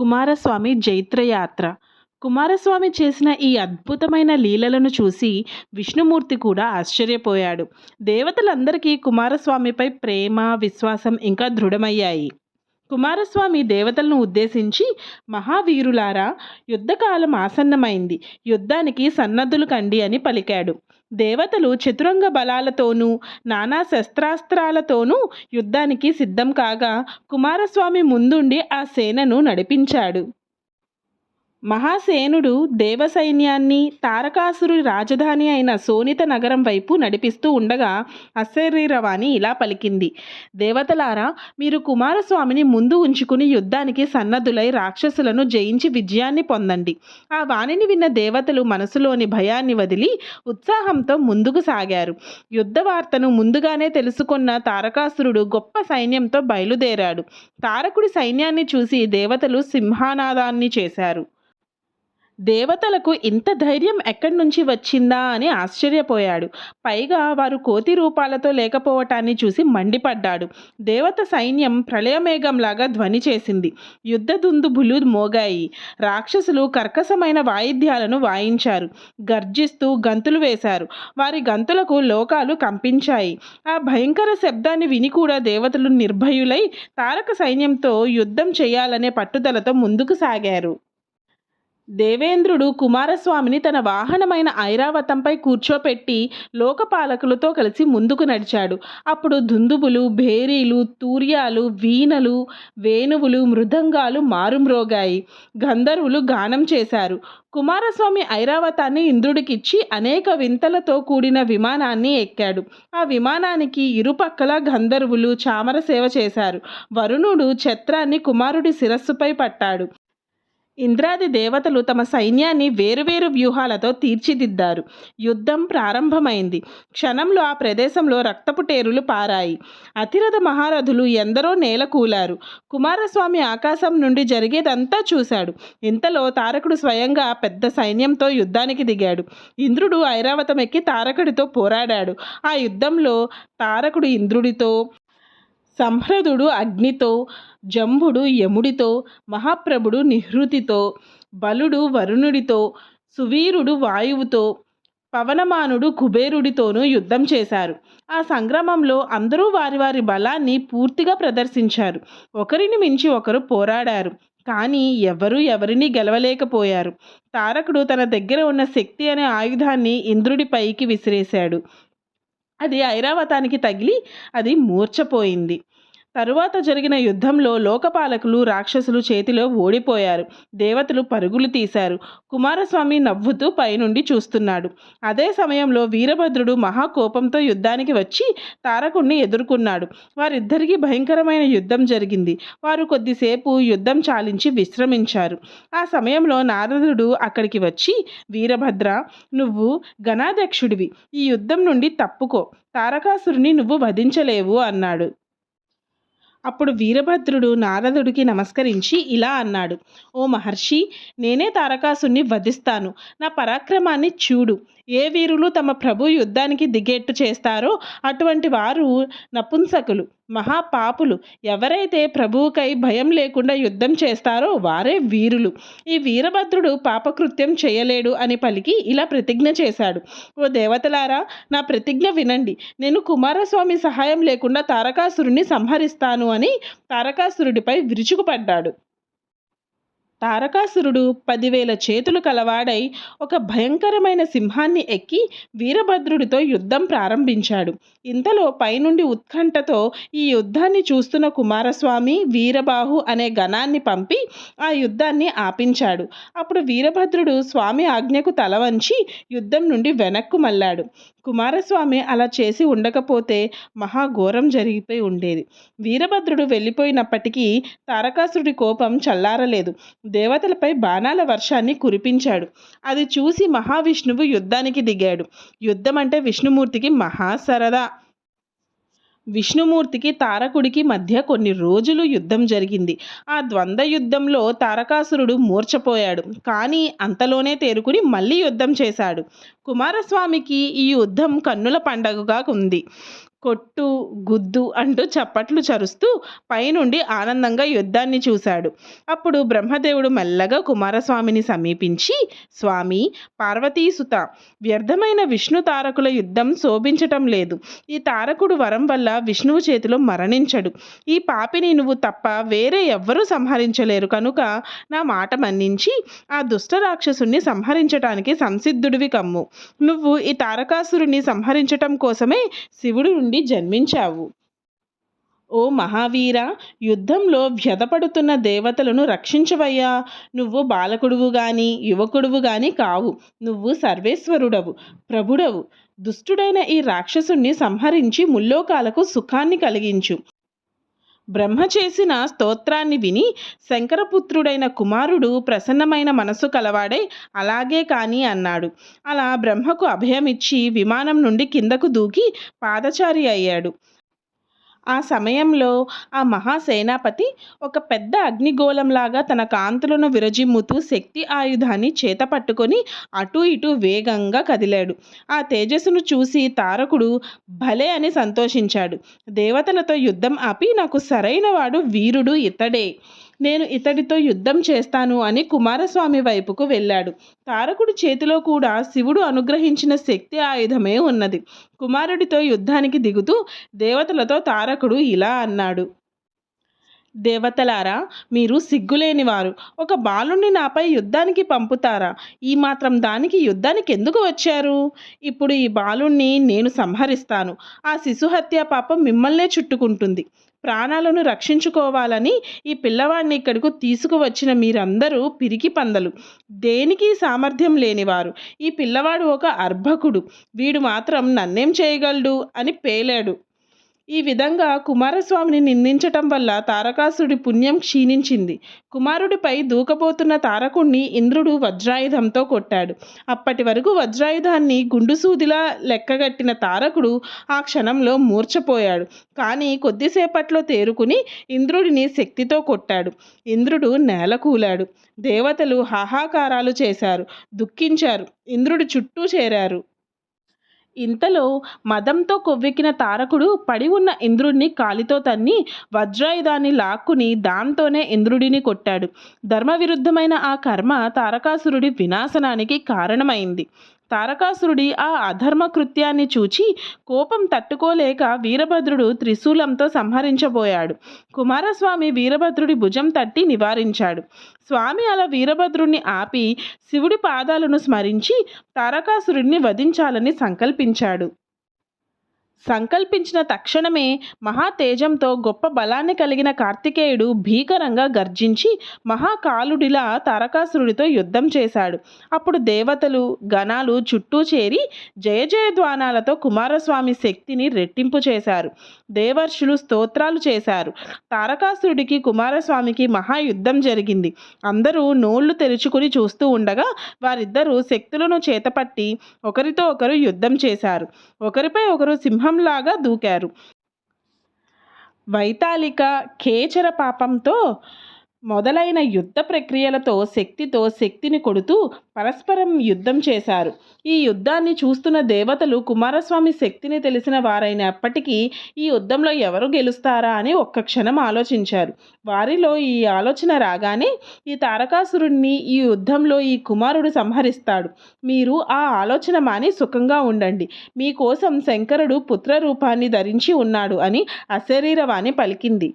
కుమారస్వామి జైత్రయాత్ర. కుమారస్వామి చేసిన ఈ అద్భుతమైన లీలలను చూసి విష్ణుమూర్తి కూడా ఆశ్చర్యపోయాడు. దేవతలందరికీ కుమారస్వామిపై ప్రేమ విశ్వాసం ఇంకా దృఢమయ్యాయి. కుమారస్వామి దేవతలను ఉద్దేశించి మహావీరులారా యుద్ధకాలం ఆసన్నమైంది. యుద్ధానికి సన్నద్ధులు కండి అని పలికాడు. దేవతలు చతురంగ బలాలతోనూ నానా శస్త్రాస్త్రాలతోనూ యుద్ధానికి సిద్ధం కాగా కుమారస్వామి ముందుండి ఆ సేనను నడిపించాడు. మహాసేనుడు దేవసైన్యాన్ని తారకాసురు రాజధాని అయిన సోనిత నగరం వైపు నడిపిస్తూ ఉండగా అశరీరవాణి ఇలా పలికింది. దేవతలారా మీరు కుమారస్వామిని ముందు ఉంచుకుని యుద్ధానికి సన్నద్ధులై రాక్షసులను జయించి విజయాన్ని పొందండి. ఆ వాణిని విన్న దేవతలు మనసులోని భయాన్ని వదిలి ఉత్సాహంతో ముందుకు సాగారు. యుద్ధ వార్తను ముందుగానే తెలుసుకున్న తారకాసురుడు గొప్ప సైన్యంతో బయలుదేరాడు. తారకుడి సైన్యాన్ని చూసి దేవతలు సింహానాదాన్ని చేశారు. దేవతలకు ఇంత ధైర్యం ఎక్కడి నుంచి వచ్చిందా అని ఆశ్చర్యపోయాడు. పైగా వారు కోతి రూపాలతో లేకపోవటాన్ని చూసి మండిపడ్డాడు. దేవత సైన్యం ప్రళయమేఘంలాగా ధ్వని చేసింది. యుద్ధ దుందుబులు మోగాయి. రాక్షసులు కర్కశమైన వాయిద్యాలను వాయించారు. గర్జిస్తూ గంతులు వేశారు. వారి గంతులకు లోకాలు కంపించాయి. ఆ భయంకర శబ్దాన్ని విని కూడా దేవతలు నిర్భయులై తారక సైన్యంతో యుద్ధం చేయాలనే పట్టుదలతో ముందుకు సాగారు. దేవేంద్రుడు కుమారస్వామిని తన వాహనమైన ఐరావతంపై కూర్చోపెట్టి లోకపాలకులతో కలిసి ముందుకు నడిచాడు. అప్పుడు దుందుబులు భేరీలు తూర్యాలు వీణలు వేణువులు మృదంగాలు మారుమ్రోగాయి. గంధర్వులు గానం చేశారు. కుమారస్వామి ఐరావతాన్ని ఇంద్రుడికిచ్చి అనేక వింతలతో కూడిన విమానాన్ని ఎక్కాడు. ఆ విమానానికి ఇరుపక్కల గంధర్వులు చామర సేవ చేశారు. వరుణుడు ఛత్రాన్ని కుమారుడి శిరస్సుపై పట్టాడు. ఇంద్రాది దేవతలు తమ సైన్యాన్ని వేరువేరు వ్యూహాలతో తీర్చిదిద్దారు. యుద్ధం ప్రారంభమైంది. క్షణంలో ఆ ప్రదేశంలో రక్తపుటేరులు పారాయి. అతిరథ మహారథులు ఎందరో నేల కూలారు. కుమారస్వామి ఆకాశం నుండి జరిగేదంతా చూశాడు. ఇంతలో తారకుడు స్వయంగా పెద్ద సైన్యంతో యుద్ధానికి దిగాడు. ఇంద్రుడు ఐరావతం ఎక్కి తారకుడితో పోరాడాడు. ఆ యుద్ధంలో తారకుడు ఇంద్రుడితో సంహ్రదుడు అగ్నితో జంబుడు యముడితో మహాప్రభుడు నిహృతితో బలుడు వరుణుడితో సువీరుడు వాయువుతో పవనమానుడు కుబేరుడితోనూ యుద్ధం చేశారు. ఆ సంగ్రామంలో అందరూ వారి వారి బలాన్ని పూర్తిగా ప్రదర్శించారు. ఒకరిని మించి ఒకరు పోరాడారు. కానీ ఎవరూ ఎవరిని గెలవలేకపోయారు. తారకుడు తన దగ్గర ఉన్న శక్తి అనే ఆయుధాన్ని ఇంద్రుడి పైకి విసిరేశాడు. అది ఐరావతానికి తగిలి అది మూర్చపోయింది తరువాత జరిగిన యుద్ధంలో లోకపాలకులు రాక్షసులు చేతిలో ఓడిపోయారు. దేవతలు పరుగులు తీశారు. కుమారస్వామి నవ్వుతూ పైనుండి చూస్తున్నాడు. అదే సమయంలో వీరభద్రుడు మహాకోపంతో యుద్ధానికి వచ్చి తారకుణ్ణి ఎదుర్కొన్నాడు. వారిద్దరికీ భయంకరమైన యుద్ధం జరిగింది. వారు కొద్దిసేపు యుద్ధం చాలించి విశ్రమించారు. ఆ సమయంలో నారదుడు అక్కడికి వచ్చి వీరభద్ర నువ్వు గణాధ్యక్షుడివి ఈ యుద్ధం నుండి తప్పుకో. తారకాసురుని నువ్వు వధించలేవు అన్నాడు. అప్పుడు వీరభద్రుడు నారదుడికి నమస్కరించి ఇలా అన్నాడు ఓ మహర్షి నేనే తారకాసుని వధిస్తాను. నా పరాక్రమాన్ని చూడు. ఏ వీరులు తమ ప్రభు యుద్ధానికి దిగేట్టు చేస్తారో అటువంటి వారు నపుంసకులు మహాపాపులు. ఎవరైతే ప్రభువుకై భయం లేకుండా యుద్ధం చేస్తారో వారే వీరులు. ఈ వీరభద్రుడు పాపకృత్యం చేయలేడు అని పలికి ఇలా ప్రతిజ్ఞ చేశాడు. ఓ దేవతలారా నా ప్రతిజ్ఞ వినండి. నేను కుమారస్వామి సహాయం లేకుండా తారకాసురుని సంహరిస్తాను అని తారకాసురుడిపై విరుచుకుపడ్డాడు. తారకాసురుడు పదివేల చేతులు కలవాడై ఒక భయంకరమైన సింహాన్ని ఎక్కి వీరభద్రుడితో యుద్ధం ప్రారంభించాడు. ఇంతలో పైనుండి ఉత్కంఠతో ఈ యుద్ధాన్ని చూస్తున్న కుమారస్వామి వీరబాహు అనే గణాన్ని పంపి ఆ యుద్ధాన్ని ఆపించాడు. అప్పుడు వీరభద్రుడు స్వామి ఆజ్ఞకు తల వంచి యుద్ధం నుండి వెనక్కు మళ్ళాడు. కుమారస్వామి అలా చేసి ఉండకపోతే మహాఘోరం జరిగిపోయి ఉండేది. వీరభద్రుడు వెళ్ళిపోయినప్పటికీ తారకాసురుడి కోపం చల్లారలేదు. దేవతలపై బాణాల వర్షాన్ని కురిపించాడు. అది చూసి మహావిష్ణువు యుద్ధానికి దిగాడు. యుద్ధం అంటే విష్ణుమూర్తికి మహా సరదా. విష్ణుమూర్తికి తారకుడికి మధ్య కొన్ని రోజులు యుద్ధం జరిగింది. ఆ ద్వంద్వ యుద్ధంలో తారకాసురుడు మూర్చపోయాడు కానీ అంతలోనే తేరుకుని మళ్ళీ యుద్ధం చేశాడు. కుమారస్వామికి ఈ యుద్ధం కన్నుల పండగగా ఉంది. కొట్టు గుద్దు అంటూ చప్పట్లు చరుస్తూ పైనుండి ఆనందంగా యుద్ధాన్ని చూశాడు. అప్పుడు బ్రహ్మదేవుడు మెల్లగా కుమారస్వామిని సమీపించి స్వామి పార్వతీసుత వ్యర్థమైన విష్ణు తారకుల యుద్ధం శోభించటం లేదు. ఈ తారకుడు వరం వల్ల విష్ణువు చేతిలో మరణించడు. ఈ పాపిని నువ్వు తప్ప వేరే ఎవ్వరూ సంహరించలేరు. కనుక నా మాట మన్నించి ఆ దుష్ట రాక్షసుని సంహరించటానికి సంసిద్ధుడివి కమ్ము. నువ్వు ఈ తారకాసురుని సంహరించటం కోసమే శివుడు నుండి జన్మించావు. ఓ మహావీర యుద్ధంలో వ్యధపడుతున్న దేవతలను రక్షించవయ్యా. నువ్వు బాలకుడువు గాని యువకుడువు గాని కావు. నువ్వు సర్వేశ్వరుడవు ప్రభుడవు. దుష్టుడైన ఈ రాక్షసుణ్ణి సంహరించి ముల్లోకాలకు సుఖాన్ని కలిగించు. బ్రహ్మ చేసిన స్తోత్రాన్ని విని శంకరపుత్రుడైన కుమారుడు ప్రసన్నమైన మనసు కలవాడై అలాగే కాని అన్నాడు. అలా బ్రహ్మకు అభయమిచ్చి విమానం నుండి కిందకు దూకి పాదచారి అయ్యాడు. ఆ సమయంలో ఆ మహాసేనాపతి ఒక పెద్ద అగ్నిగోళంలాగా తన కాంతులను విరజిమ్ముతూ శక్తి ఆయుధాన్ని చేత పట్టుకొని అటూ ఇటూ వేగంగా కదిలాడు. ఆ తేజస్సును చూసి తారకుడు భలే అని సంతోషించాడు. దేవతలతో యుద్ధం ఆపి నాకు సరైన వాడు వీరుడు ఇతడే. నేను ఇతడితో యుద్ధం చేస్తాను అని కుమారస్వామి వైపుకు వెళ్ళాడు. తారకుడి చేతిలో కూడా శివుడు అనుగ్రహించిన శక్తి ఆయుధమే ఉన్నది. కుమారుడితో యుద్ధానికి దిగుతూ దేవతలతో తారకుడు ఇలా అన్నాడు. దేవతలారా మీరు సిగ్గులేనివారు. ఒక బాలుణ్ణి నాపై యుద్ధానికి పంపుతారా? ఈ మాత్రం దానికి యుద్ధానికి ఎందుకు వచ్చారు? ఇప్పుడు ఈ బాలుణ్ణి నేను సంహరిస్తాను. ఆ శిశుహత్య పాపం మిమ్మల్నే చుట్టుకుంటుంది. ప్రాణాలను రక్షించుకోవాలని ఈ పిల్లవాడిని ఇక్కడకు తీసుకువచ్చిన మీరందరూ పిరికి పందలు. దేనికి సామర్థ్యం లేనివారు. ఈ పిల్లవాడు ఒక అర్భకుడు. వీడు మాత్రం నన్నేం చేయగలడు అని పేలాడు. ఈ విధంగా కుమారస్వామిని నిందించటం వల్ల తారకాసుడి పుణ్యం క్షీణించింది. కుమారుడిపై దూకబోతున్న తారకుణ్ణి ఇంద్రుడు వజ్రాయుధంతో కొట్టాడు. అప్పటి వరకు వజ్రాయుధాన్ని గుండుసూదిలా లెక్కగట్టిన తారకుడు ఆ క్షణంలో మూర్ఛపోయాడు. కానీ కొద్దిసేపట్లో తేరుకుని ఇంద్రుడిని శక్తితో కొట్టాడు. ఇంద్రుడు నేలకూలాడు. దేవతలు హాహాకారాలు చేశారు. దుఃఖించారు. ఇంద్రుడి చుట్టూ చేరారు. ఇంతలో మదంతో కొవ్వెక్కిన తారకుడు పడి ఉన్న ఇంద్రుడిని కాలితో తన్ని వజ్రాయుధాన్ని లాక్కుని దాంతోనే ఇంద్రుడిని కొట్టాడు. ధర్మవిరుద్ధమైన ఆ కర్మ తారకాసురుడి వినాశనానికి కారణమైంది. తారకాసురుడి ఆ అధర్మ కృత్యాన్ని చూచి కోపం తట్టుకోలేక వీరభద్రుడు త్రిశూలంతో సంహరించబోయాడు. కుమారస్వామి వీరభద్రుడి భుజం తట్టి నివారించాడు. స్వామి అలా వీరభద్రుణ్ణి ఆపి శివుడి పాదాలను స్మరించి తారకాసురుడిని వధించాలని సంకల్పించాడు. సంకల్పించిన తక్షణమే మహాతేజంతో గొప్ప బలాన్ని కలిగిన కార్తికేయుడు భీకరంగా గర్జించి మహాకాలుడిలా తారకాసురుడితో యుద్ధం చేశాడు. అప్పుడు దేవతలు గణాలు చుట్టూ చేరి జయ జయధ్వానాలతో కుమారస్వామి శక్తిని రెట్టింపు చేశారు. దేవర్షులు స్తోత్రాలు చేశారు. తారకాసురుడికి కుమారస్వామికి మహాయుద్ధం జరిగింది. అందరూ నోళ్ళు తెరుచుకుని చూస్తూ ఉండగా వారిద్దరూ శక్తులను చేతపట్టి ఒకరితో ఒకరు యుద్ధం చేశారు. ఒకరిపై ఒకరు సింహంలాగా దూకారు. వైతాళిక కేచర పాపంతో మొదలైన యుద్ధ ప్రక్రియలతో శక్తితో శక్తిని కొడుతూ పరస్పరం యుద్ధం చేశారు. ఈ యుద్ధాన్ని చూస్తున్న దేవతలు కుమారస్వామి శక్తిని తెలిసిన వారైనప్పటికీ ఈ యుద్ధంలో ఎవరు గెలుస్తారా అని ఒక్క క్షణం ఆలోచించారు. వారిలో ఈ ఆలోచన రాగానే ఈ తారకాసురుణ్ణి ఈ యుద్ధంలో ఈ కుమారుడు సంహరిస్తాడు. మీరు ఆ ఆలోచన మాని సుఖంగా ఉండండి. మీకోసం శంకరుడు పుత్ర రూపాన్ని ధరించి ఉన్నాడు అని అశరీరవాణి పలికింది.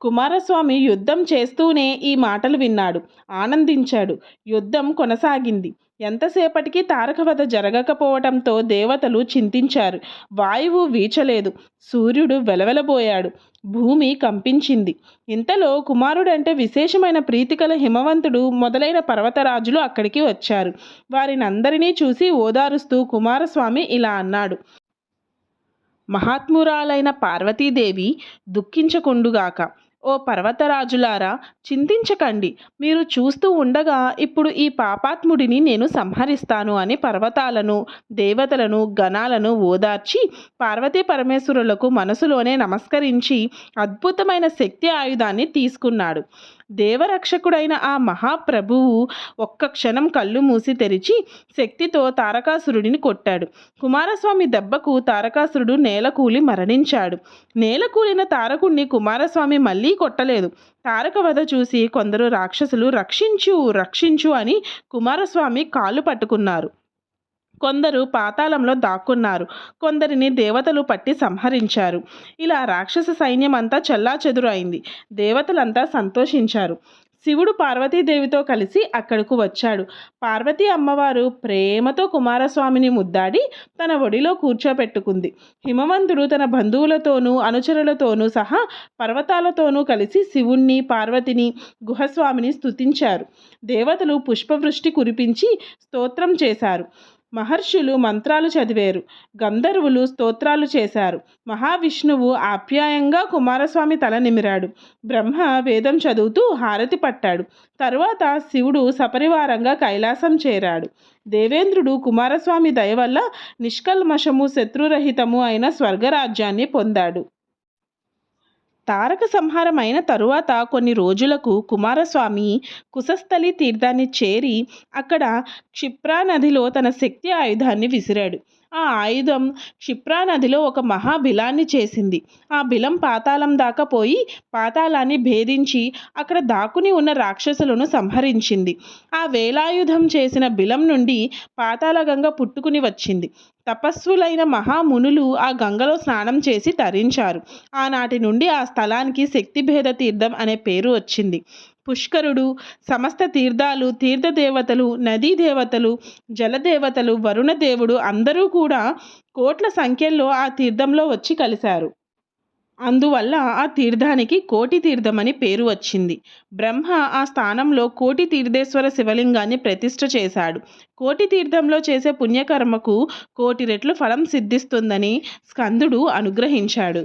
కుమారస్వామి యుద్ధం చేస్తూనే ఈ మాటలు విన్నాడు. ఆనందించాడు. యుద్ధం కొనసాగింది. ఎంతసేపటికి తారకవధ జరగకపోవటంతో దేవతలు చింతించారు. వాయువు వీచలేదు. సూర్యుడు వెలవెలబోయాడు. భూమి కంపించింది. ఇంతలో కుమారుడంటే విశేషమైన ప్రీతికల హిమవంతుడు మొదలైన పర్వతరాజులు అక్కడికి వచ్చారు. వారినందరినీ చూసి ఓదారుస్తూ కుమారస్వామి ఇలా అన్నాడు. మహాత్మురాలైన పార్వతీదేవి దుఃఖించకుండుగాక. ఓ పర్వతరాజులారా చింతించకండి. మీరు చూస్తూ ఉండగా ఇప్పుడు ఈ పాపాత్ముడిని నేను సంహరిస్తాను అని పర్వతాలను దేవతలను గణాలను ఓదార్చి పార్వతీ పరమేశ్వరులకు మనసులోనే నమస్కరించి అద్భుతమైన శక్తి ఆయుధాన్ని తీసుకున్నాడు. దేవరక్షకుడైన ఆ మహాప్రభువు ఒక్క క్షణం కళ్ళు మూసి తెరిచి శక్తితో తారకాసురుడిని కొట్టాడు. కుమారస్వామి దెబ్బకు తారకాసురుడు నేలకూలి మరణించాడు. నేలకూలిన తారకుణ్ణి కుమారస్వామి మళ్ళీ కొట్టలేదు. తారక వధ చూసి కొందరు రాక్షసులు రక్షించు రక్షించు అని కుమారస్వామి కాళ్ళు పట్టుకున్నారు. కొందరు పాతాళంలో దాక్కున్నారు. కొందరిని దేవతలు పట్టి సంహరించారు. ఇలా రాక్షస సైన్యం అంతా చెల్లాచెదురు అయింది దేవతలంతా సంతోషించారు. శివుడు పార్వతీదేవితో కలిసి అక్కడకు వచ్చాడు. పార్వతీ అమ్మవారు ప్రేమతో కుమారస్వామిని ముద్దాడి తన ఒడిలో కూర్చోపెట్టుకుంది. హిమవంతుడు తన బంధువులతోనూ అనుచరులతోనూ సహా పర్వతాలతోనూ కలిసి శివుణ్ణి పార్వతిని గుహస్వామిని స్తుతించారు. దేవతలు పుష్పవృష్టి కురిపించి స్తోత్రం చేశారు. మహర్షులు మంత్రాలు చదివారు గంధర్వులు స్తోత్రాలు చేశారు. మహావిష్ణువు ఆప్యాయంగా కుమారస్వామి తల నిమిరాడు. బ్రహ్మ వేదం చదువుతూ హారతి పట్టాడు. తరువాత శివుడు సపరివారంగా కైలాసం చేరాడు. దేవేంద్రుడు కుమారస్వామి దయ వల్ల నిష్కల్మషము శత్రురహితము అయిన స్వర్గరాజ్యాన్ని పొందాడు. తారక సంహారం అయిన తరువాత కొన్ని రోజులకు కుమారస్వామి కుశస్థలి తీర్థాన్ని చేరి అక్కడ క్షిప్రా నదిలో తన శక్తి ఆయుధాన్ని విసిరాడు. ఆ ఆయుధం క్షిప్రా నదిలో ఒక మహాబిలాన్ని చేసింది. ఆ బిలం పాతాళం దాకా పోయి పాతాళాన్ని భేదించి అక్కడ దాక్కుని ఉన్న రాక్షసులను సంహరించింది. ఆ వేలాయుధం చేసిన బిలం నుండి పాతాళగంగ పుట్టుకుని వచ్చింది. తపస్సులైన మహామునులు ఆ గంగలో స్నానం చేసి తరించారు. ఆనాటి నుండి ఆ స్థలానికి శక్తిభేద తీర్థం అనే పేరు వచ్చింది. పుష్కరుడు సమస్త తీర్థాలు తీర్థదేవతలు నదీ దేవతలు జలదేవతలు వరుణదేవుడు అందరూ కూడా కోట్ల సంఖ్యలో ఆ తీర్థంలో వచ్చి కలిశారు. అందువల్ల ఆ తీర్థానికి కోటి తీర్థమని పేరు వచ్చింది. బ్రహ్మ ఆ స్థానంలో కోటి తీర్థేశ్వర శివలింగాన్ని ప్రతిష్ఠ చేశాడు. కోటి తీర్థంలో చేసే పుణ్యకర్మకు కోటి రెట్లు ఫలం సిద్ధిస్తుందని స్కందుడు అనుగ్రహించాడు.